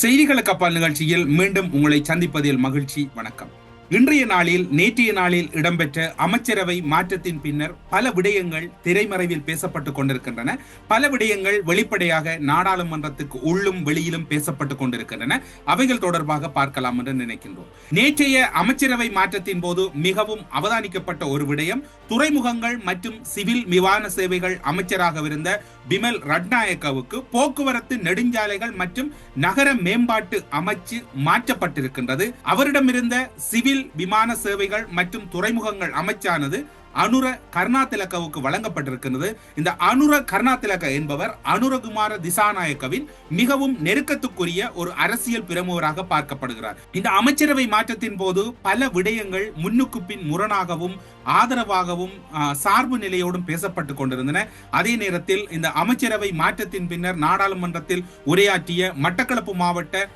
செய்திகளுக்கு அப்பால் நிகழ்ச்சியில் மீண்டும் உங்களை சந்திப்பதில் மகிழ்ச்சி வணக்கம். இன்றைய நாளில் நேற்றைய நாளில் இடம்பெற்ற அமைச்சரவை மாற்றத்தின் பின்னர் பல விடயங்கள் திரைமறைவில் பேசப்பட்டுக் கொண்டிருக்கின்றன. பல விடயங்கள் வெளிப்படையாக நாடாளுமன்றத்துக்கு உள்ளும் வெளியிலும் பேசப்பட்டுக் கொண்டிருக்கின்றன. அவைகள் தொடர்பாக பார்க்கலாம் என்று நினைக்கின்றோம். நேற்றைய அமைச்சரவை மாற்றத்தின் போது மிகவும் அவதானிக்கப்பட்ட ஒரு விடயம் துறைமுகங்கள் மற்றும் சிவில் விமான சேவைகள் அமைச்சராகவிருந்த பிமல் ரட்நாயக்கவுக்கு போக்குவரத்து நெடுஞ்சாலைகள் மற்றும் நகர மேம்பாட்டு அமைச்சு மாற்றப்பட்டிருக்கின்றது. அவரிடமிருந்த சிவில் விமான சேவைகள் மற்றும் துறைமுகங்கள் அமைச்சானது அனுர கர்ணாதிலக்கவுக்கு வழங்கப்பட்டிருக்கிறது இந்த அனுர கருணாதிலக்க என்பவர் அனுரகுமார திசாநாயக்கவின் மிகவும் நெருக்கத்துக்குரிய ஒரு அரசியல் பிரமுகராக பார்க்கப்படுகிறார். இந்த அமைச்சரவை மாற்றத்தின் போது பல விடயங்கள் முன்னுக்கு பின் முரணாகவும் ஆதரவாகவும் சார்பு நிலையோடும் பேசப்பட்டு கொண்டிருந்தன. அதே நேரத்தில் இந்த அமைச்சரவை மாற்றத்தின் பின்னர் நாடாளுமன்றத்தில் உரையாற்றிய மட்டக்களப்பு மாவட்ட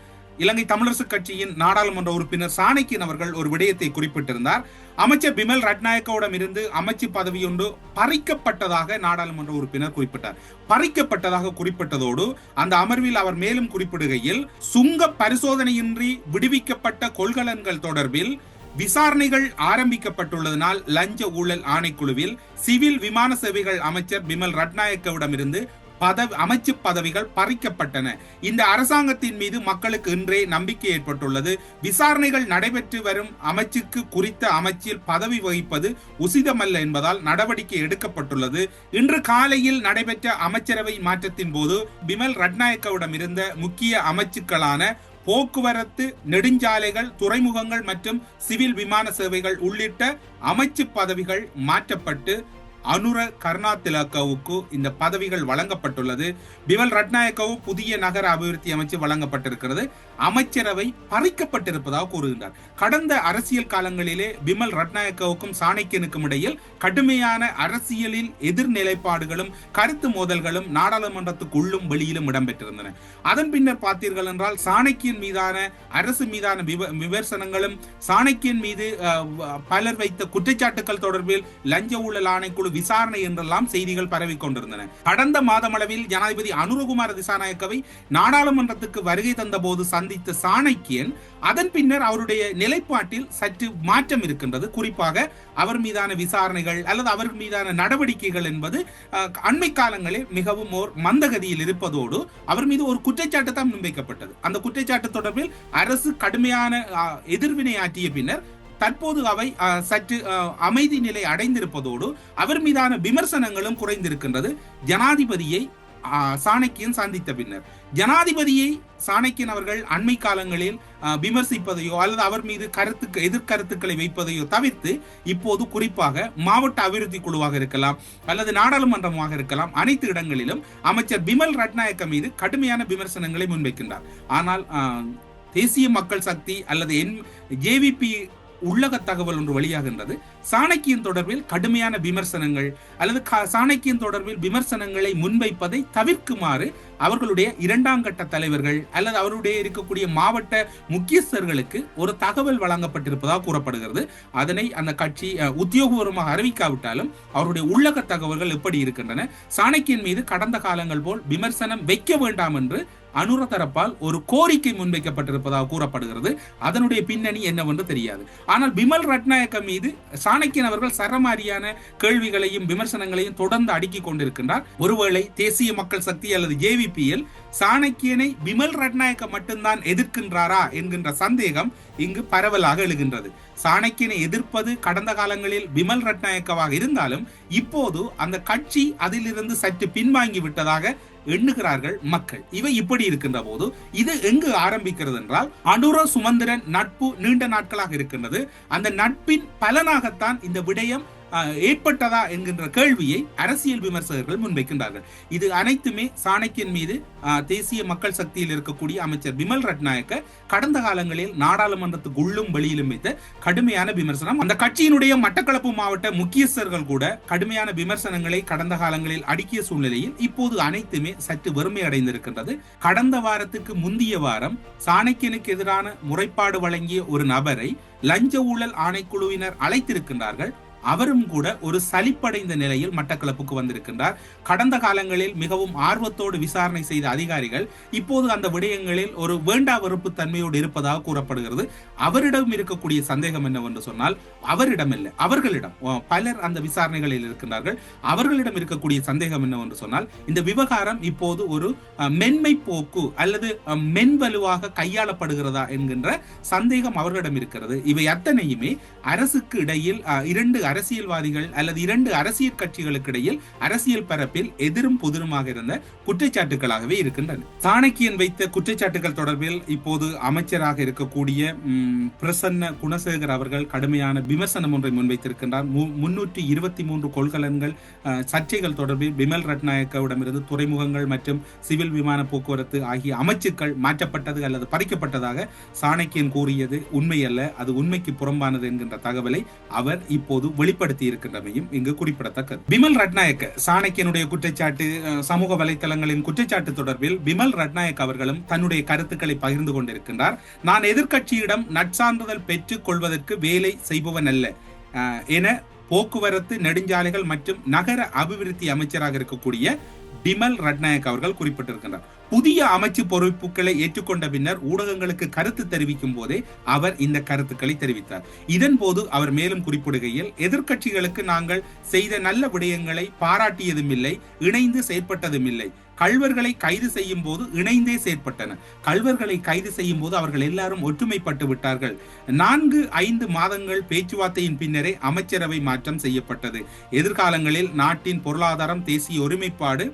இலங்கை தமிழரசு கட்சியின் நாடாளுமன்ற உறுப்பினர் சாணக்கியன் அவர்கள் ஒரு விடயத்தை குறிப்பிட்டிருந்தார். அமைச்சர் பிமல் ரட்நாயக்கவிடம் இருந்து அமைச்சு பதவியொன்று பறிக்கப்பட்டதாக நாடாளுமன்ற உறுப்பினர் குறிப்பிட்டார். பறிக்கப்பட்டதாக குறிப்பிட்டதோடு அந்த அமர்வில் அவர் மேலும் குறிப்பிடுகையில் சுங்க பரிசோதனையின்றி விடுவிக்கப்பட்ட கொள்கலன்கள் தொடர்பில் விசாரணைகள் ஆரம்பிக்கப்பட்டுள்ளதனால் லஞ்ச ஊழல் ஆணைக்குழுவில் சிவில் விமான சேவைகள் அமைச்சர் பிமல் ரட்நாயக்கவிடமிருந்து பதவி அமைச்சு பதவிகள் பறிக்கப்பட்டன. இந்த அரசாங்கத்தின் மீது மக்களுக்கு இன்றே நம்பிக்கை ஏற்பட்டுள்ளது. விசாரணைகள் நடைபெற்று வரும் அமைச்சுக்கு குறித்த அமைச்சில் பதவி வகிப்பது உசிதமல்ல என்பதால் நடவடிக்கை எடுக்கப்பட்டுள்ளது. இன்று காலையில் நடைபெற்ற அமைச்சரவை மாற்றத்தின் போது பிமல் ரட்நாயக்கவிடம் இருந்த முக்கிய அமைச்சுக்களான போக்குவரத்து நெடுஞ்சாலைகள் துறைமுகங்கள் மற்றும் சிவில் விமான சேவைகள் உள்ளிட்ட அமைச்சு பதவிகள் மாற்றப்பட்டு அனுர கருணாதிலக்கவுக்கு இந்த பதவிகள் வழங்கப்பட்டுள்ளது. பிமல் ரட்நாயக்கவு புதிய நகர அபிவிருத்தி அமைச்சு வழங்கப்பட்டிருக்கிறது. அமைச்சரவை பறிக்கப்பட்டிருப்பதாக கூறுகின்றார். கடந்த அரசியல் காலங்களிலே பிமல் ரட்நாயக்கவுக்கும் சாணக்கியனுக்கும் இடையில் கடுமையான அரசியலில் எதிர்நிலைப்பாடுகளும் கருத்து மோதல்களும் நாடாளுமன்றத்துக்கு உள்ளும் வெளியிலும் இடம்பெற்றிருந்தன. அதன் பின்னர் பார்த்தீர்கள் என்றால் சாணக்கியன் மீதான அரசு மீதான விவ- விமர்சனங்களும் சாணக்கியன் மீது அஹ், பலர் வைத்த குற்றச்சாட்டுகள் தொடர்பில் லஞ்ச ஊழல் ஆணைக்குழு விசாரணை என்றெல்லாம் செய்திகள் பரவி கொண்டிருந்தன. கடந்த மாதமளவில் ஜனாதிபதி அனுரகுமார திசாநாயக்கவை நாடாளுமன்றத்துக்கு வருகை தந்த போது சந்தித்த சாணக்கியன் அதன் பின்னர் அவருடைய நிலைப்பாட்டில் சற்று மாற்றம் இருக்கின்றது. குறிப்பாக அவர் மீதான விசாரணைகள் அல்லது அவர் மீதான நடவடிக்கைகள் என்பது அண்மை காலங்களில் மிகவும் ஓர் மந்தகதியில் இருப்பதோடு அவர் மீது ஒரு குற்றச்சாட்டு தான் முன்வைக்கப்பட்டது. அந்த குற்றச்சாட்டு தொடர்பில் அரசு கடுமையான எதிர்வினை ஆற்றிய பின்னர் தற்போது அவை சற்று அமைதி நிலை அடைந்திருப்பதோடு அவர் மீதான விமர்சனங்களும் குறைந்திருக்கின்றது. ஜனாதிபதியை சாணக்கியன் சந்தித்த பின்னர். ஜனாதிபதியை சாணக்கியன் அவர்கள் அண்மை காலங்களில் விமர்சிப்பதையோ அல்லது அவர் மீது கருத்துக்கு எதிர்கருத்துக்களை வைப்பதையோ தவிர்த்து இப்போது குறிப்பாக மாவட்ட அபிவிருத்தி குழுவாக இருக்கலாம் அல்லது நாடாளுமன்றமாக இருக்கலாம் அனைத்து இடங்களிலும் அமைச்சர் பிமல் ரட்நாயக்க மீது கடுமையான விமர்சனங்களை முன்வைக்கின்றார். ஆனால் தேசிய மக்கள் சக்தி அல்லது என் ஜேவிபி உள்ளக தகவல் ஒன்று வெளியாகின்றது. சாணக்கியின் தொடர்பில் கடுமையான விமர்சனங்கள் அல்லது கா- தொடர்பில் விமர்சனங்களை முன்வைப்பதை தவிர்க்குமாறு அவர்களுடைய இரண்டாம் கட்ட தலைவர்கள் அல்லது அவருடைய இருக்கக்கூடிய மாவட்ட முக்கியஸ்தர்களுக்கு ஒரு தகவல் வழங்கப்பட்டிருப்பதாக கூறப்படுகிறது. அதனை அந்த கட்சி உத்தியோகபூர்வமாக அறிவிக்காவிட்டாலும் அவருடைய உள்ளக தகவல்கள் எப்படி இருக்கின்றன? சாணக்கியன் மீது கடந்த காலங்கள் போல் விமர்சனம் வைக்க வேண்டாம் என்று அனுர தரப்பால் ஒரு கோரிக்கை முன்வைக்கப்பட்டிருப்பதாக கூறப்படுகிறது. அதனுடைய பின்னணி என்னவென்று தெரியாது. ஆனால் பிமல் ரட்நாயக்க மீது சாணக்கியன் அவர்கள் சரமாரியான கேள்விகளையும் விமர்சனங்களையும் தொடர்ந்து அடுக்கிக் கொண்டிருக்கின்றார். ஒருவேளை தேசிய மக்கள் சக்தி அல்லது ஏவிபிஎல் சாணக்கியனை பிமல் ரட்நாயக்க மட்டும்தான் எதிர்க்கின்றாரா என்கின்ற சந்தேகம் இங்கு பரவலாக எழுகின்றது. சாணக்கியனை எதிர்ப்பது கடந்த காலங்களில் விமல் ரட்நாயக்கவாக இருந்தாலும் இப்போது அந்த கட்சி அதிலிருந்து சற்று பின்வாங்கி விட்டதாக எண்ணுகிறார்கள் மக்கள். இவை இப்படி இருக்கின்ற போது இது எங்கு ஆரம்பிக்கிறது என்றால் அனுர சுமந்திரன் நட்பு நீண்ட நாட்களாக இருக்கின்றது. அந்த நட்பின் பலனாகத்தான் இந்த விடயம் ஏற்பட்டதா என்கின்ற கேள்வியை அரசியல் விமர்சகர்கள் முன்வைக்கின்றார்கள். இது அனைத்துமே சாணக்கியன் மீது தேசிய மக்கள் சக்தியில் இருக்கக்கூடிய அமைச்சர் விமல் ரட்நாயக்க கடந்த காலங்களில் நாடாளுமன்றத்துக்கு உள்ளும் வெளியிலும் வைத்த கடுமையான விமர்சனம். அந்த கட்சியினுடைய மட்டக்களப்பு மாவட்ட முக்கியஸ்தர்கள் கூட கடுமையான விமர்சனங்களை கடந்த காலங்களில் அடுக்கிய சூழ்நிலையில் இப்போது அனைத்துமே சற்று வறுமை அடைந்திருக்கின்றது. கடந்த வாரத்துக்கு முந்திய வாரம் சாணக்கியனுக்கு எதிரான முறைப்பாடு வழங்கிய ஒரு நபரை லஞ்ச ஊழல் ஆணைக்குழுவினர் அழைத்திருக்கின்றார்கள். அவரும் கூட ஒரு சலிப்படைந்த நிலையில் மட்டக்களப்புக்கு வந்திருக்கின்றார். கடந்த காலங்களில் மிகவும் ஆர்வத்தோடு விசாரணை செய்த அதிகாரிகள் இப்போது அந்த விடயங்களில் ஒரு வேண்டா வெறுப்பு தன்மையோடு இருப்பதாக கூறப்படுகிறது. அவரிடம் இருக்கக்கூடிய சந்தேகம் என்னவென்று சொன்னால் அவரிடம் இல்லை. அவர்களிடம் பலர் அந்த விசாரணைகளில் இருக்கின்றார்கள். அவர்களிடம் இருக்கக்கூடிய சந்தேகம் என்னவென்று சொன்னால் இந்த விவகாரம் இப்போது ஒரு மென்மை போக்கு அல்லது மென்வலுவாக கையாளப்படுகிறதா என்கின்ற சந்தேகம் அவர்களிடம் இருக்கிறது. இவை அத்தனையுமே அரசுக்கு இடையில் இரண்டு அரசியல்வாதிகள் அல்லது இரண்டு அரசியல் கட்சிகளுக்கு இடையில் அரசியல் பரப்பில் எதிரும் புதிருமாக இருந்த குற்றச்சாட்டுகளாகவே இருக்கின்றன. சாணக்கியன் வைத்த குற்றச்சாட்டுகள் தொடர்பில் இப்போது அமைச்சராக இருக்கக்கூடிய பிரசன்ன குணசேகர் அவர்கள் கடுமையான விமர்சனம் ஒன்றை முன்வைத்திருக்கின்றார். முன்னூற்றி இருபத்தி மூன்று கொள்கலன்கள் சர்ச்சைகள் தொடர்பில் விமல் ரட்நாயக்கவிடமிருந்து துறைமுகங்கள் மற்றும் சிவில் விமான போக்குவரத்து ஆகிய அமைச்சுக்கள் மாற்றப்பட்டது அல்லது பறிக்கப்பட்டதாக சாணக்கியன் கூறியது உண்மையல்ல அது உண்மைக்கு புறம்பானது என்கின்ற தகவலை அவர் இப்போது வெளிப்படுத்தி இருக்கின்றமையும் இங்கு குறிப்பிடத்தக்கது. பிமல் ரட்நாயக்க சாணக்கியனுடைய குற்றச்சாட்டு சமூக வலைத்தளங்களின் குற்றச்சாட்டு தொடர்பில் பிமல் ரட்நாயக் அவர்களும் தன்னுடைய கருத்துக்களை பகிர்ந்து கொண்டிருக்கின்றார். நான் எதிர்க்கட்சியிடம் நற்சான்றிதழ் பெற்றுக் கொள்வதற்கு வேலை செய்பவன் அல்ல. என போக்குவரத்து நெடுஞ்சாலைகள் மற்றும் நகர அபிவிருத்தி அமைச்சராக இருக்கக்கூடிய பிமல் ரட்நாயக் அவர்கள் குறிப்பிட்டிருக்கின்றார். புதிய அமைச்சு பொறுப்புகளை ஏற்றுக்கொண்ட பின்னர் ஊடகங்களுக்கு கருத்து தெரிவிக்கும் போதே அவர் இந்த கருத்துக்களை தெரிவித்தார். இதன் போது அவர் மேலும் குறிப்பிடுகையில் எதிர்க்கட்சிகளுக்கு நாங்கள் செய்த நல்ல விடயங்களை பாராட்டியதும் இல்லை இணைந்து செயற்பட்டதும் இல்லை கல்வர்களை கைது செய்யும் போது இணைந்தே செயற்பட்டன. கல்வர்களை கைது செய்யும் போது அவர்கள் எல்லாரும் ஒற்றுமைப்பட்டு விட்டார்கள். நான்கு ஐந்து மாதங்கள் பேச்சுவார்த்தையின் பின்னரே அமைச்சரவை மாற்றம் செய்யப்பட்டது. எதிர்காலங்களில் நாட்டின் பொருளாதாரம் தேசிய ஒருமைப்பாடு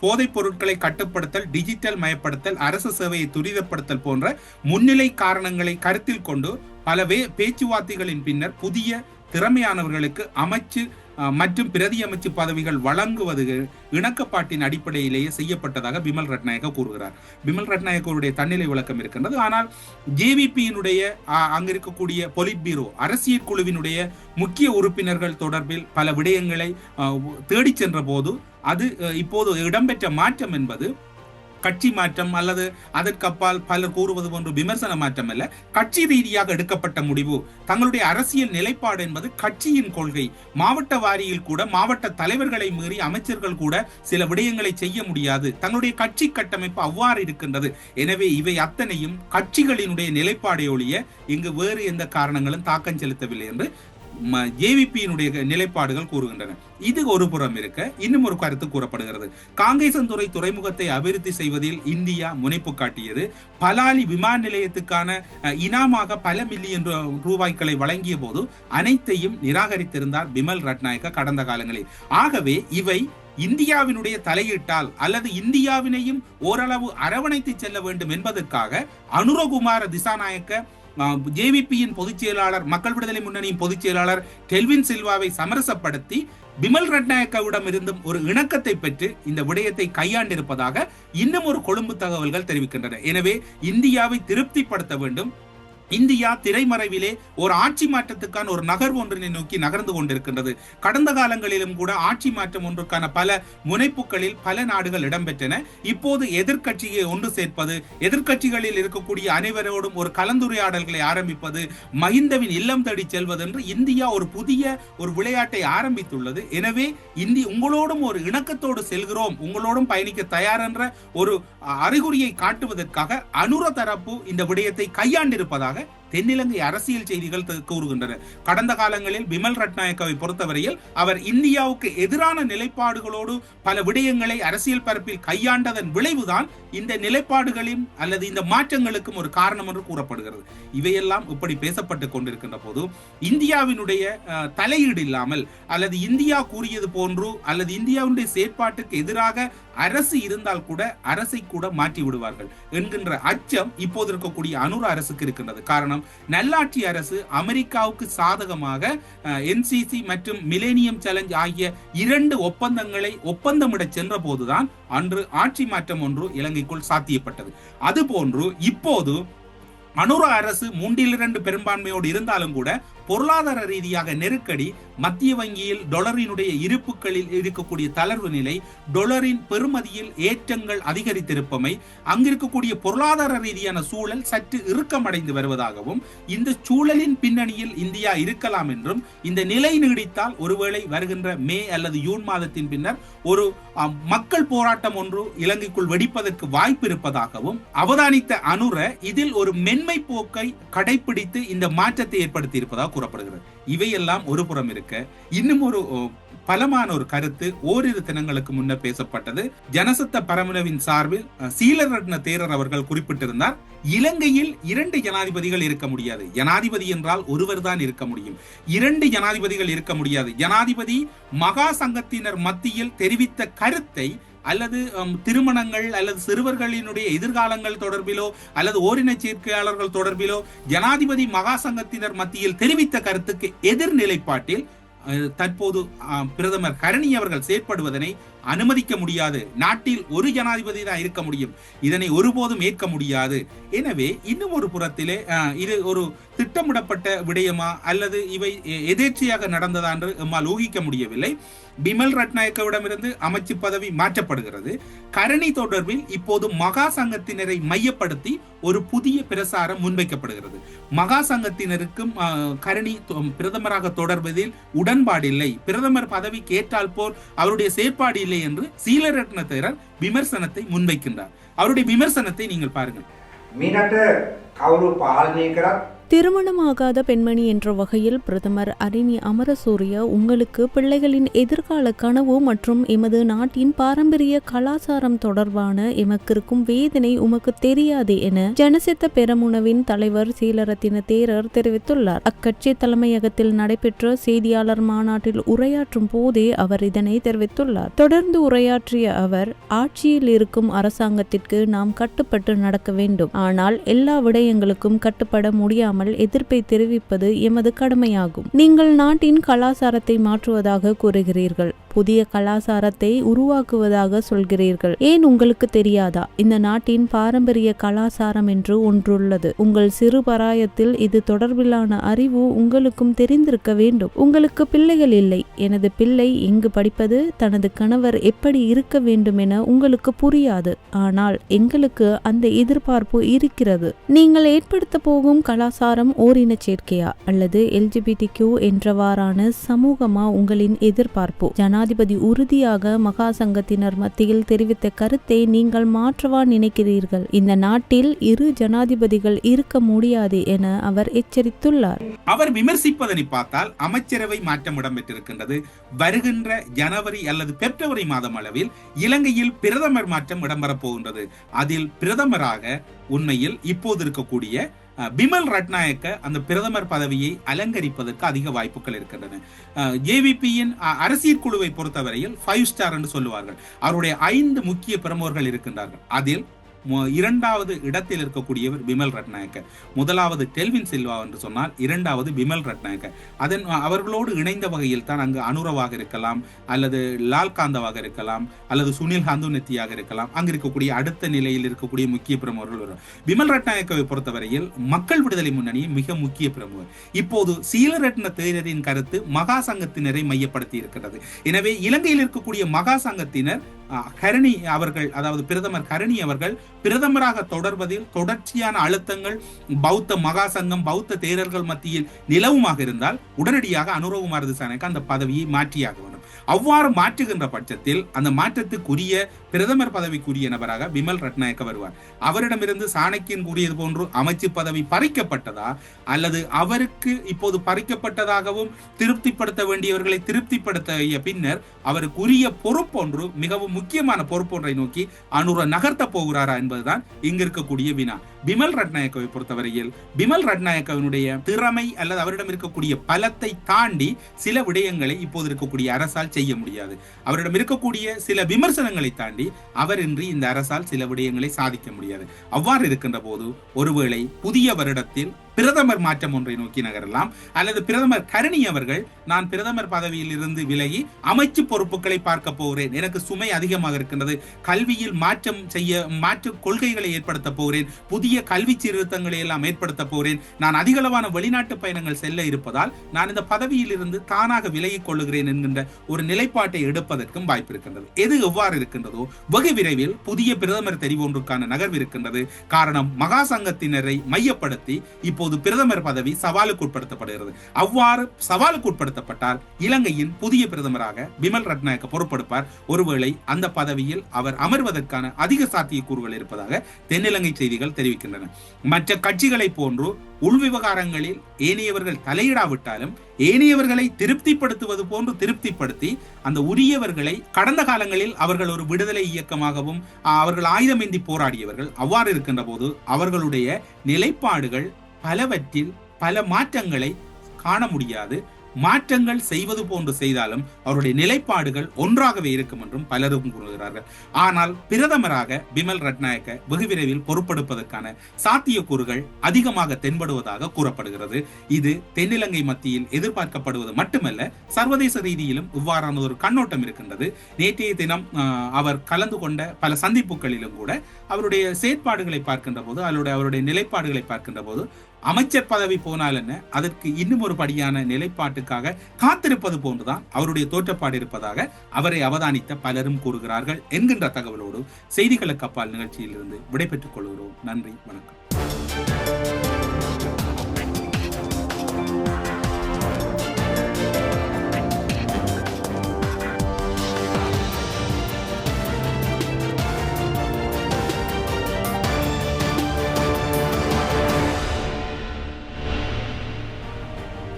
போதைப் பொருட்களை கட்டுப்படுத்தல் டிஜிட்டல் மயப்படுத்தல் அரசு சேவையை துரிதப்படுத்தல் போன்ற முன்னிலை காரணங்களை கருத்தில் கொண்டு பலவே பேச்சுவார்த்தைகளின் பின்னர் புதிய திறமையானவர்களுக்கு அமைச்சு மற்றும் பிரதி அமைச்சு பதவிகள் வழங்குவது இணக்கப்பாட்டின் அடிப்படையிலேயே செய்யப்பட்டதாக பிமல் ரட்நாயக்க கூறுகிறார். பிமல் ரட்நாயக்கருடைய தன்னிலை விளக்கம் இருக்கின்றது. ஆனால் ஜேவிபியினுடைய அங்க இருக்கக்கூடிய பொலிட் பீரோ அரசியல் குழுவினுடைய முக்கிய உறுப்பினர்கள் தொடர்பில் பல விடயங்களை தேடிச் சென்ற போது அது இப்போது இடம்பெற்ற மாற்றம் என்பது கட்சி மாற்றம் அல்லது அதற்கப்பால் பலர் கூறுவது போன்ற விமர்சன மாற்றம் அல்ல கட்சி ரீதியாக எடுக்கப்பட்ட முடிவு. தங்களுடைய அரசியல் நிலைப்பாடு என்பது கட்சியின் கொள்கை. மாவட்ட வாரியில் கூட மாவட்ட தலைவர்களை மீறி அமைச்சர்கள் கூட சில விடயங்களை செய்ய முடியாது. தங்களுடைய கட்சி கட்டமைப்பு அவ்வாறு இருக்கின்றது. எனவே இவை அத்தனையும் கட்சிகளினுடைய நிலைப்பாடை ஒழிய இங்கு வேறு எந்த காரணங்களும் தாக்கம் செலுத்தவில்லை என்று ஏவிபியினுடைய நிலைப்பாடுகள் கூறுகின்றன. இது ஒரு புறம் இருக்க இன்னும் ஒரு கருத்து கூறப்படுகிறது. காங்கேசன்துறை துறைமுகத்தை அபிவிருத்தி செய்வதில் இந்தியா முனைப்பு காட்டியது. பலாலி விமான நிலையத்துக்கான இனமாக இனாமாக பல மில்லியன் ரூ- ரூபாய்களை வழங்கிய போது அனைத்தையும் நிராகரித்திருந்தார் பிமல் ரட்நாயக்க கடந்த காலங்களில். ஆகவே இவை இந்தியாவினுடைய தலையீட்டால் அல்லது இந்தியாவினையும் ஓரளவு அரவணைத்து செல்ல வேண்டும் என்பதற்காக அனுரகுமார திசாநாயக்க ஜேவிபியின் பொதுச் செயலாளர் மக்கள் விடுதலை முன்னணியின் பொதுச் செயலாளர் டெல்வின் சில்வாவை சமரசப்படுத்தி பிமல் ரட்நாயக்கவிடம் இருந்தும் ஒரு இணக்கத்தை பெற்று இந்த விடயத்தை கையாண்டிருப்பதாக இன்னும் ஒரு கொழும்பு தகவல்கள் தெரிவிக்கின்றன. எனவே இந்தியாவை திருப்திப்படுத்த வேண்டும். இந்தியா திரைமறைவிலே ஒரு ஆட்சி மாற்றத்துக்கான ஒரு நகர்வு ஒன்றினை நோக்கி நகர்ந்து கொண்டிருக்கின்றது. கடந்த காலங்களிலும் கூட ஆட்சி மாற்றம் ஒன்றுக்கான பல முனைப்புகளில் பல நாடுகள் இடம்பெற்றன. இப்போது எதிர்க்கட்சியை ஒன்று சேர்ப்பது எதிர்க்கட்சிகளில் இருக்கக்கூடிய அனைவரோடும் ஒரு கலந்துரையாடல்களை ஆரம்பிப்பது மஹிந்தவின் இல்லம் தேடி செல்வது என்று இந்தியா ஒரு புதிய ஒரு விளையாட்டை ஆரம்பித்துள்ளது. எனவே இந்தி உங்களோடும் ஒரு இணக்கத்தோடு செல்கிறோம் உங்களோடும் பயணிக்க தயார் என்ற ஒரு அறிகுறியை காட்டுவதற்காக அனுர தரப்பு இந்த விடயத்தை கையாண்டிருப்பதாக தென்னிலங்கை அரசியல் செய்திகள் கூறுகின்றன. கடந்த காலங்களில் பிமல் ரட்நாயக்கவை பொறுத்தவரையில் அவர் இந்தியாவுக்கு எதிரான நிலைப்பாடுகளோடு பல விடயங்களை அரசியல் பரப்பில் கையாண்டதன் விளைவுதான் இந்த நிலைப்பாடுகளின் அல்லது இந்த மாற்றங்களுக்கும் ஒரு காரணம் என்று கூறப்படுகிறது. இவையெல்லாம் இப்படி பேசப்பட்டு கொண்டிருக்கின்ற போது இந்தியாவினுடைய தலையீடு இல்லாமல் அல்லது இந்தியா கூறியது போன்று அல்லது இந்தியாவுடைய செயற்பாட்டுக்கு எதிராக அரசு இருந்தால் கூட அரசை கூட மாற்றி விடுவார்கள் என்கின்ற அச்சம் இப்போது இருக்கக்கூடிய அனுர அரசுக்கு இருக்கின்றது. காரணம் நல்லாட்சி அரசு அமெரிக்காவுக்கு சாதகமாக என்சிசி மற்றும் மிலேனியம் சேலஞ்ச் ஆகிய இரண்டு ஒப்பந்தங்களை ஒப்பந்தமிட சென்ற போதுதான் அன்று ஆட்சி மாற்றம் ஒன்று இலங்கைக்குள் சாத்தியப்பட்டது. அதுபோன்று இப்போது அனுர அரசு மூன்றில் இரண்டு பெரும்பான்மையோடு இருந்தாலும் கூட பொருளாதார ரீதியாக நெருக்கடி மத்திய வங்கியில் டொலரினுடைய இருப்புகளில் இருக்கக்கூடிய தளர்வு நிலை டொலரின் பெறுமதியில் ஏற்றங்கள் அதிகரித்திருப்பமை அங்கிருக்கக்கூடிய பொருளாதார ரீதியான சூழல் சற்று இறுக்கமடைந்து வருவதாகவும் இந்த சூழலின் பின்னணியில் இந்தியா இருக்கலாம் என்றும் இந்த நிலை நீடித்தால் ஒருவேளை வருகின்ற மே அல்லது ஜூன் மாதத்தின் பின்னர் ஒரு மக்கள் போராட்டம் ஒன்று இலங்கைக்குள் வெடிப்பதற்கு வாய்ப்பு இருப்பதாகவும் அவதானித்த அனுர இதில் ஒரு மென்மை போக்கை கடைபிடித்து இந்த மாற்றத்தை ஏற்படுத்தி இருப்பதாக கூறப்படுகிறது. இவையெல்லாம் ஒரு புறம் இருக்கு. இருக்க. இன்னும் ஒரு பலமான ஒரு கருத்து ஓரிரு தினங்களுக்கு முன்னர் பேசப்பட்டது. ஜனசத்த பரமுனவின் சார்பில் சீலரட்ன தேரர் அவர்கள் குறிப்பிட்டிருந்தார் இலங்கையில் இரண்டு ஜனாதிபதிகள் இருக்க முடியாது. ஜனாதிபதி என்றால் ஒருவர் தான் இருக்க முடியும். இரண்டு ஜனாதிபதிகள் இருக்க முடியாது. ஜனாதிபதி மகா சங்கத்தினர் மத்தியில் தெரிவித்த கருத்தை அல்லது திருமணங்கள் அல்லது சிறுவர்களினுடைய எதிர்காலங்கள் தொடர்பிலோ அல்லது ஓரின சேர்க்கையாளர்கள் தொடர்பிலோ ஜனாதிபதி மகா சங்கத்தினர் மத்தியில் தெரிவித்த கருத்துக்கு எதிர் நிலைப்பாட்டில் தற்போது பிரதமர் கரணி அவர்கள் செயற்படுவதனை அனுமதிக்க முடியாது. நாட்டில் ஒரு ஜனாதிபதி தான் இருக்க முடியும். இதனை ஒருபோதும் ஏற்க முடியாது. எனவே இன்னும் ஒரு புறத்திலே இது ஒரு திட்டமிடப்பட்ட விடயமா அல்லது இவை எதேச்சையாக நடந்ததா என்று எம்மால் ஊகிக்க முடியவில்லை. பிமல் ரட்நாயக்கவிடமிருந்து அமைச்சு பதவி மாற்றப்படுகிறது. கரணி தொடர்பில் இப்போது மகா சங்கத்தினரை மையப்படுத்தி ஒரு புதிய பிரசாரம் முன்வைக்கப்படுகிறது. மகா சங்கத்தினருக்கும் கரணி பிரதமராக தொடர்வதில் உடன்பாடு இல்லை பிரதமர் பதவி கேட்டால் போல் அவருடைய செயற்பாடு இல்லை என்று சீலரத்ன தேரர் விமர்சனத்தை முன்வைக்கின்றார். அவருடைய விமர்சனத்தை நீங்கள் பாருங்கள். மீனட்ட கவுரு பாலனை திருமணமாகாத பெண்மணி என்ற வகையில் பிரதமர் அரிணி அமரசூரிய உங்களுக்கு பிள்ளைகளின் எதிர்கால கனவு மற்றும் எமது நாட்டின் பாரம்பரிய கலாச்சாரம் தொடர்பான எமக்கிருக்கும் வேதனை உமக்கு தெரியாது என ஜனசித்த பெரமுனவின் தலைவர் சீலரத்தின தேரர் தெரிவித்துள்ளார். அக்கட்சி தலைமையகத்தில் நடைபெற்ற செய்தியாளர் மாநாட்டில் உரையாற்றும் போதே அவர் இதனை தெரிவித்துள்ளார். தொடர்ந்து உரையாற்றிய அவர் ஆட்சியில் இருக்கும் அரசாங்கத்திற்கு நாம் கட்டுப்பட்டு நடக்க வேண்டும். ஆனால் எல்லா விடயங்களுக்கும் கட்டுப்பட முடியாமல் எதிர்ப்பை தெரிவிப்பது எமது கடமையாகும். நீங்கள் நாட்டின் கலாச்சாரத்தை மாற்றுவதாக கூறுகிறீர்கள். புதிய கலாச்சாரத்தை உருவாக்குவதாக சொல்கிறீர்கள். ஏன் உங்களுக்கு தெரியாதா? இந்த நாட்டின் பாரம்பரிய கலாச்சாரம் என்று ஒன்றுள்ளது. உங்கள் சிறு பராயத்தில் இது தொடர்பிலான அறிவு உங்களுக்கும் தெரிந்திருக்க வேண்டும். உங்களுக்கு பிள்ளைகள் இல்லை. எனது பிள்ளை எங்கு படிப்பது? தனது கணவர் எப்படி இருக்க வேண்டும் என உங்களுக்கு புரியாது. ஆனால் எங்களுக்கு அந்த எதிர்பார்ப்பு இருக்கிறது. நீங்கள் ஏற்படுத்த போகும் கலாச்சாரம் ஓரின சேர்க்கையா? அல்லது எல்ஜிபிடி கியூ என்றவாறான சமூகமா உங்களின் எதிர்பார்ப்பு? ஜனாதிபதி உறுதியாக மகா சங்கத்தினர் மத்தியில் தெரிவித்த கருத்தை நீங்கள் மாற்றவா நினைக்கிறீர்கள்? இந்த நாட்டில் இரு ஜனாதிபதிகள் இருக்க முடியாது என அவர் எச்சரித்துள்ளார். அவர் விமர்சிப்பதனை பார்த்தால் அமைச்சரவை மாற்றம் இடம்பெற்றிருக்கின்றது. வருகின்ற ஜனவரி அல்லது பிப்ரவரி மாதம் அளவில் இலங்கையில் பிரதமர் மாற்றம் இடம்பெறப் போகின்றது. அதில் பிரதமராக உண்மையில் இப்போது இருக்கக்கூடிய பிமல் ரட்நாயக்க அந்த பிரதமர் பதவியை அலங்கரிப்பதற்கு அதிக வாய்ப்புகள் இருக்கின்றன. ஜேவிபியின் அரசியல் குழுவை பொறுத்தவரையில் ஃபைவ் ஸ்டார் என்று சொல்லுவார்கள். அவருடைய ஐந்து முக்கிய பிரமுகர்கள் இருக்கின்றார்கள். அதில் இரண்டாவது இடத்தில் இருக்கக்கூடியவர் பிமல் ரட்நாயக்க முதலாவது டெல்வின் சில்வா என்று சொன்னால் இரண்டாவது பிமல் ரட்நாயக்கர். அதன் அவர்களோடு இணைந்த வகையில் தான் அங்கு அனுரவாக இருக்கலாம் அல்லது லால்காந்தவாக இருக்கலாம் அல்லது சுனில் ஹந்துநெத்தியாக இருக்கலாம். அங்கு இருக்கக்கூடிய அடுத்த நிலையில் இருக்கக்கூடிய முக்கிய பிரமுகர்கள் வரும் பிமல் ரட்நாயக்கவை பொறுத்தவரையில் மக்கள் விடுதலை முன்னணி மிக முக்கிய பிரமுகர். இப்போது சீலரட்ன தேரரின் கருத்து மகா சங்கத்தினரை மையப்படுத்தி இருக்கிறது. எனவே இலங்கையில் இருக்கக்கூடிய மகா சங்கத்தினர் கரணி அவர்கள் அதாவது பிரதமர் கரணி அவர்கள் பிரதமராக தொடர்வதில் தொடர்ச்சியான அழுத்தங்கள் பௌத்த மகா சங்கம் பௌத்த தேரர்கள் மத்தியில் நிலவுமாக இருந்தால் உடனடியாக அனுரகுமார் திசானக்கு அந்த பதவியை மாற்றியாக வேண்டும் அவ்வாறு மாற்றுகின்ற பட்சத்தில் அந்த மாற்றத்துக்குரிய பிரதமர் பதவிக்குரிய நபராக விமல் ரட்நாயக்க வருவார். அவரிடமிருந்து சாணக்கியன் கூறியது போன்று அமைச்சு பதவி பறிக்கப்பட்டதா? அல்லது அவருக்கு இப்போது பறிக்கப்பட்டதாகவும் திருப்திப்படுத்த வேண்டியவர்களை திருப்திப்படுத்திய பின்னர் அவருக்குரிய பொறுப்பொன்று மிகவும் முக்கியமான பொறுப்பொன்றை நோக்கி அனுர நகர்த்த போகிறாரா என்பதுதான் இங்க இருக்கக்கூடிய வினா. பிமல் ரட்நாயக்கவை பொறுத்தவரையில் பிமல் ரட்நாயக்கவினுடைய திறமை அல்லது அவரிடம் இருக்கக்கூடிய பலத்தை தாண்டி சில விடயங்களை இப்போது இருக்கக்கூடிய அரசால் செய்ய முடியாது. அவரிடம் இருக்கக்கூடிய சில விமர்சனங்களை தாண்டி அவர் அவரின்றி இந்த அரசால் சில விடயங்களை சாதிக்க முடியாது. அவ்வாறு இருக்கின்ற போது ஒருவேளை புதிய வருடத்தில் பிரதமர் மாற்றம் ஒன்றை நோக்கி நகரலாம். அல்லது பிரதமர் கருணி அவர்கள் நான் பிரதமர் பதவியில் இருந்து விலகி அமைச்சு பொறுப்புகளை பார்க்க போகிறேன். எனக்கு சுமை அதிகமாக இருக்கின்றது. கல்வியில் மாற்றம் செய்ய மாற்று கொள்கைகளை ஏற்படுத்த போகிறேன். புதிய கல்வி சீர்திருத்தங்களை எல்லாம் ஏற்படுத்த போகிறேன். நான் அதிகளவான வெளிநாட்டு பயணங்கள் செல்ல இருப்பதால் நான் இந்த பதவியில் இருந்து தானாக விலகிக் கொள்ளுகிறேன் என்கின்ற ஒரு நிலைப்பாட்டை எடுப்பதற்கும் வாய்ப்பு இருக்கின்றது. எது எவ்வாறு இருக்கின்றதோ வெகு விரைவில் புதிய பிரதமர் தெரிவு ஒன்றுக்கான நகர்வு இருக்கின்றது. காரணம் மகா சங்கத்தினரை மையப்படுத்தி இப்போது பிரதமர் பதவி சவாலுக்கு உட்படுத்தப்படுகிறது. அவ்வாறு சவாலுக்கு உட்படுத்தப்பட்டால் இலங்கையின் புதிய பிரதமராக பிமல் ரட்நாயக்க பொறுப்பெடுப்பார். ஒருவேளை அந்த பதவியில் அவர் அமர்வதற்கான அதிக சாத்தியக்கூறுகள் இருப்பதாக தென்னிலங்கை செய்திகள் தெரிவிக்கின்றன. மற்ற கட்சிகளை போன்று உள்விவகாரங்களில் ஏனையவர்கள் தலையிடாவிட்டாலும் ஏனையவர்களை திருப்திப்படுத்துவது போன்று திருப்திப்படுத்தி அந்த உரியவர்களை கடந்த காலங்களில் அவர்கள் ஒரு விடுதலை இயக்கமாகவும் அவர்கள் ஆயுதமேந்தி போராடியவர்கள் அவ்வாறு இருக்கின்ற போது அவர்களுடைய நிலைப்பாடுகள் பலவற்றில் பல மாற்றங்களை காண முடியாது. மாற்றங்கள் செய்வது போன்று செய்தாலும் அவருடைய நிலைப்பாடுகள் ஒன்றாகவே இருக்கும் என்றும் பலரும் கூறுகிறார்கள். ஆனால் பிரதமராக பிமல் ரட்நாயக்க வெகு விரைவில் பொறுப்பெடுப்பதற்கான சாத்தியக்கூறுகள் அதிகமாக தென்படுவதாக கூறப்படுகிறது. இது தென்னிலங்கை மத்தியில் எதிர்பார்க்கப்படுவது மட்டுமல்ல சர்வதேச ரீதியிலும் இவ்வாறான ஒரு கண்ணோட்டம் இருக்கின்றது. நேற்றைய தினம் அவர் கலந்து கொண்ட பல சந்திப்புகளிலும் கூட அவருடைய செயற்பாடுகளை பார்க்கின்ற போது அவருடைய அவருடைய நிலைப்பாடுகளை பார்க்கின்ற போது அமைச்சர் பதவி போனால் என்ன அதற்கு இன்னும் ஒரு படியான நிலைப்பாட்டுக்காக காத்திருப்பது போன்றுதான் அவருடைய தோற்றப்பாடு இருப்பதாக அவரை அவதானித்த பலரும் கூறுகிறார்கள். என்கின்ற தகவலோடு செய்திகளுக்கு அப்பால் நிகழ்ச்சியிலிருந்து விடைபெற்றுக் கொள்கிறோம். நன்றி வணக்கம்.